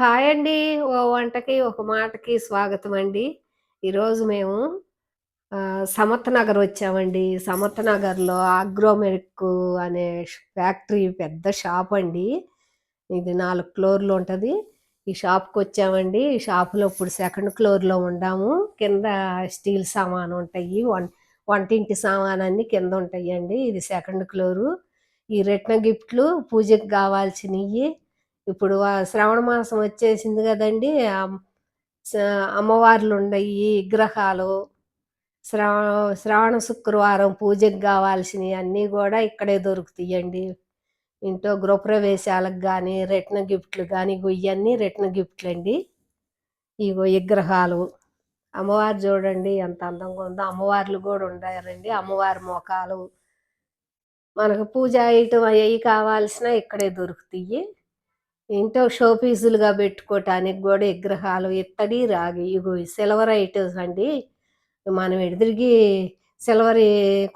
Hi అండి. ఓ వంటకి, ఒక మాటకి స్వాగతం అండి ఈరోజు మేము ఆహ్, సమర్థ నగర్ వచ్చామండి. సమర్థ నగర్‌లో ఆగ్రోమెరిక్ అనే ఫ్యాక్టరీ పెద్ద షాప్ అండి. ఇది నాలుగు ఫ్లోర్‌లు ఉంటుంది ఈ షాప్‌కొచ్చామండి. ఈ షాప్‌లో ఇప్పుడు సెకండ్ ఫ్లోర్‌లో ఉండాము. కింద స్టీల్ సామాను ఉంటాయి. వం వంటింటి సామానన్నీ కింద ఉంటాయి అండి ఇది సెకండ్ ఫ్లోరు. ఈ రెట్న గిఫ్ట్‌లు పూజకి కావాల్సినవి ఇప్పుడు శ్రవణ శ్రావణ మాసం వచ్చేసింది కదండి అమ్మవార్లు ఉన్నాయి విగ్రహాలు, శ్రవ శ్రావణ శుక్రవారం పూజకి కావాల్సినవి అన్నీ కూడా ఇక్కడే దొరుకుతాయండి. ఇంట్లో గృహప్రవేశాలకు కానీ రెట్న గిఫ్ట్‌లు కానీ ఇవన్నీ రెట్న గిఫ్ట్లు అండి ఇగో విగ్రహాలు. అమ్మవారు చూడండి ఎంత అందంగా ఉందో. అమ్మవార్లు కూడా ఉండారండి. అమ్మవారి మొఖాలు. మనకు పూజ ఐటమ్ అయ్యి కావాల్సిన ఇక్కడే దొరుకుతాయి ఏంటో షోపీసులుగా పెట్టుకోవటానికి కూడా విగ్రహాలు, ఇత్తడి, రాగి ఇగో సిల్వర్ ఐటమ్స్ అండి. మనం ఎదురుగి సిల్వర్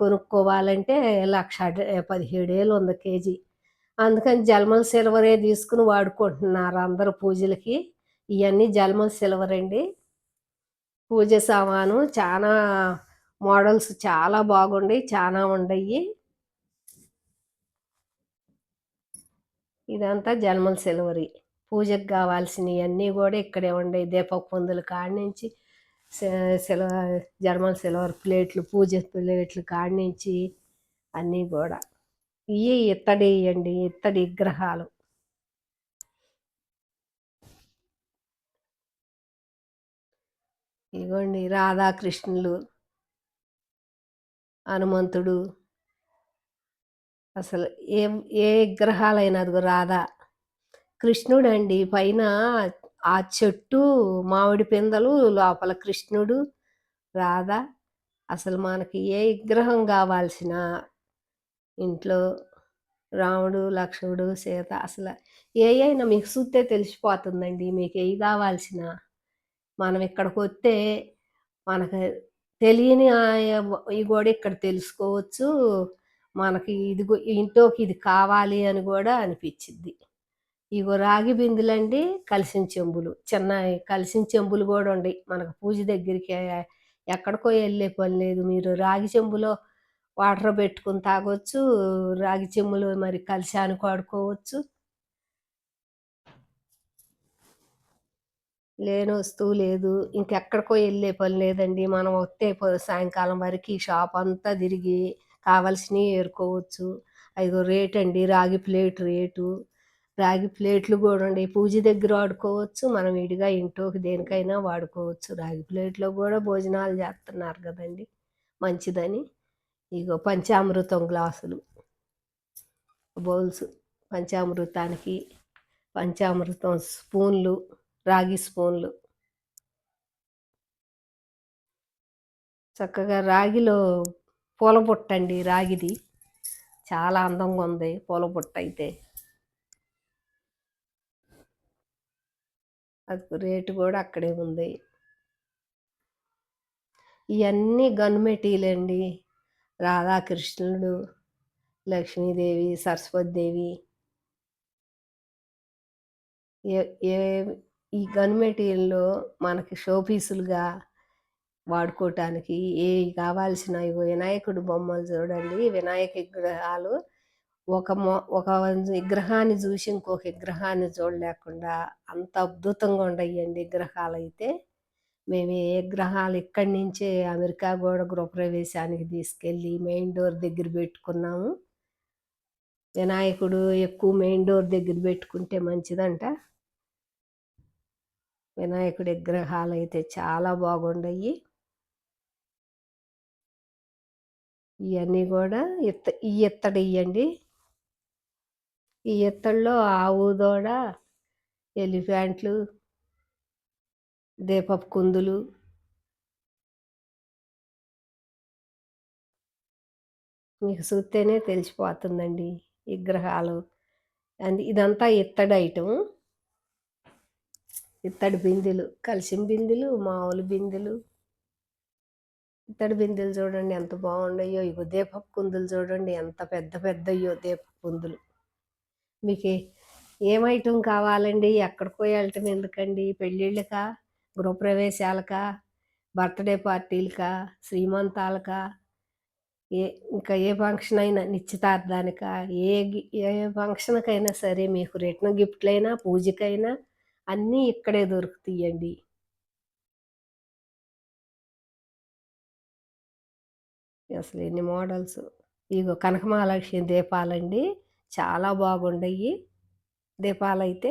కొనుక్కోవాలంటే లక్ష పదిహేడేళ్ళు 17,000 ఉంది కేజీ. అందుకని జల్మల్ సిల్వరే తీసుకొని వాడుకుంటున్నారు అందరూ పూజలకి. ఇవన్నీ జల్మల్ సిల్వర్ అండి. పూజ సామాను చాలా మోడల్స్ చాలా బాగుండయి. చాలా ఉండయి. ఇదంతా జన్మల సిల్వరి. పూజకి కావాల్సినవన్నీ కూడా ఇక్కడే ఉండే దీపపు కుందుల కాడ్నించి స సిల్వ జర్మల్ సిల్వర్ ప్లేట్లు, పూజ ప్లేట్లు కాడ్నించి అన్నీ కూడా ఇవి ఇత్తడి ఇవ్వండి ఇత్తడి విగ్రహాలు. ఇగోండి రాధాకృష్ణులు. హనుమంతుడు. అసలు ఏ ఏ విగ్రహాలైనా అదిగో కృష్ణుడు కృష్ణుడండి పైన ఆ చెట్టు మామిడి పిందెలు, లోపల కృష్ణుడు, రాధ. అసలు మనకి ఏ విగ్రహం కావాల్సిన ఇంట్లో రాముడు, లక్ష్మణుడు, సీత అసలు ఏ అయినా మీకు చూస్తే తెలిసిపోతుందండి. మీకు ఏ కావాల్సిన మనం ఇక్కడికి వస్తే మనకు తెలియని ఈ కూడా ఇక్కడ తెలుసుకోవచ్చు. మనకి ఇదిగో ఇంట్లోకి ఇది కావాలి అని కూడా అనిపించింది ఇగో రాగి బిందులండి కలిసిన చెంబులు. చిన్న కలిసిన చెంబులు కూడా ఉండయి. మనకు పూజ దగ్గరికి ఎక్కడికో వెళ్ళే పని లేదు. మీరు రాగి చెంబులో వాటర్ పెట్టుకుని తాగొచ్చు. రాగి చెంబులో మరి కలశానికి వాడుకోవచ్చు. లేని వస్తువు లేదు. ఇంకెక్కడికో వెళ్ళే పని లేదండి. మనం వస్తే సాయంకాలం వరకు షాప్ అంతా తిరిగి కావాల్సినవి ఏరుకోవచ్చు. అదిగో అండి రాగి ప్లేట్ రేటు. రాగి ప్లేట్లు కూడా ఉండయి. పూజ దగ్గర వాడుకోవచ్చు. మనం విడిగా ఇంట్లోకి దేనికైనా వాడుకోవచ్చు. రాగి ప్లేట్‌లో కూడా భోజనాలు చేస్తున్నారు కదండి మంచిదని. ఇగో పంచామృతం గ్లాసులు. బౌల్స్. పంచామృతానికి, పంచామృతం స్పూన్లు, రాగి స్పూన్లు. చక్కగా రాగిలో పూల బుట్టండి రాగిది. చాలా అందంగా ఉంది పూల బుట్టయితే. అది రేటు కూడా అక్కడే ఉంది. ఇవన్నీ గన్మెటీలండి. రాధాకృష్ణుడు, లక్ష్మీదేవి, సరస్వతిదేవి. ఏ ఏ ఈ గన్ మెటీరియల్‌లో మనకి షోపీసులుగా వాడుకోవటానికి ఏ కావాల్సిన వినాయకుడు బొమ్మలు చూడండి. వినాయక విగ్రహాలు ఒక మొ ఒక విగ్రహాన్ని చూసి ఇంకొక విగ్రహాన్ని చూడలేకుండా అంత అద్భుతంగా ఉండయండి అయితే మేము ఏ విగ్రహాలు ఇక్కడి నుంచే అమెరికా గోడ గృహప్రవేశానికి తీసుకెళ్ళి మెయిన్ డోర్ దగ్గర పెట్టుకున్నాము వినాయకుడు ఎక్కువ మెయిన్ డోర్ దగ్గర పెట్టుకుంటే మంచిదంట. వినాయకుడి విగ్రహాలు అయితే చాలా బాగుండయి. ఇవన్నీ కూడా ఇత్త ఈ ఇత్తడియ్యండి. ఈ ఇత్తడిలో ఆవు దూడ, ఎలిఫెంట్లు దీపపు కుందులు. మీకు చూస్తేనే తెలిసిపోతుందండి విగ్రహాలు. అండ్ ఇదంతా ఇత్తడి ఐటమ్ ఇత్తడి బిందెలు, కలిసిన బిందెలు, మామూలు బిందెలు. ఇత్తడి బిందెలు చూడండి ఎంత బాగుండయో. ఇగో దీపపు కుందులు చూడండి ఎంత పెద్ద పెద్దయ్యో దీపపు కుందులు. మీకు ఏం ఐటమ్ కావాలండి ఎక్కడికో వెళ్ళటం ఎందుకండి పెళ్ళిళ్ళకా గృహప్రవేశాలకా బర్త్డే పార్టీలకా శ్రీమంతాలకా ఏ ఇంకా ఏ ఫంక్షన్ అయినా నిశ్చితార్థానికా ఏ ఏ ఫంక్షన్కైనా సరే మీకు రిటర్న్ గిఫ్ట్లైనా పూజకైనా అన్నీ ఇక్కడే దొరుకుతాయండి అసలు ఎన్ని మోడల్స్. ఇగో కనకమహాలక్ష్మి దీపాలండి. చాలా బాగుండయి. దీపాలైతే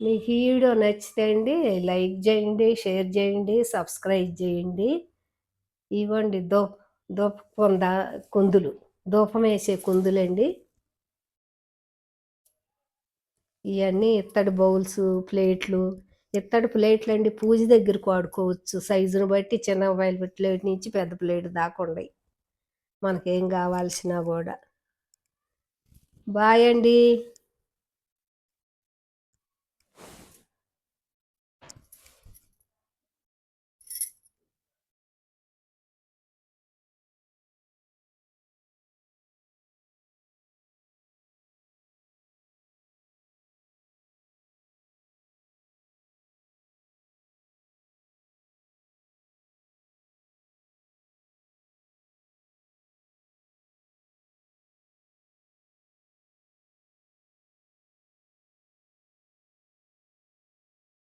మీకు ఈ వీడియో నచ్చితే అండి లైక్ చేయండి షేర్ చేయండి సబ్స్క్రైబ్ చేయండి. ఇవ్వండి దో దోప కొంద కుందులు. దూపం వేసే కుందులండి. ఇవన్నీ ఇత్తడి బౌల్స్ ప్లేట్లు ఇత్తడి ప్లేట్లు అండి. పూజ దగ్గరకు వాడుకోవచ్చు. సైజును బట్టి చిన్న మొబైల్ ప్లేట్ నుంచి పెద్ద ప్లేట్ దాకా ఉన్నాయి మనకేం కావాల్సినా కూడా. బాయ్ అండి.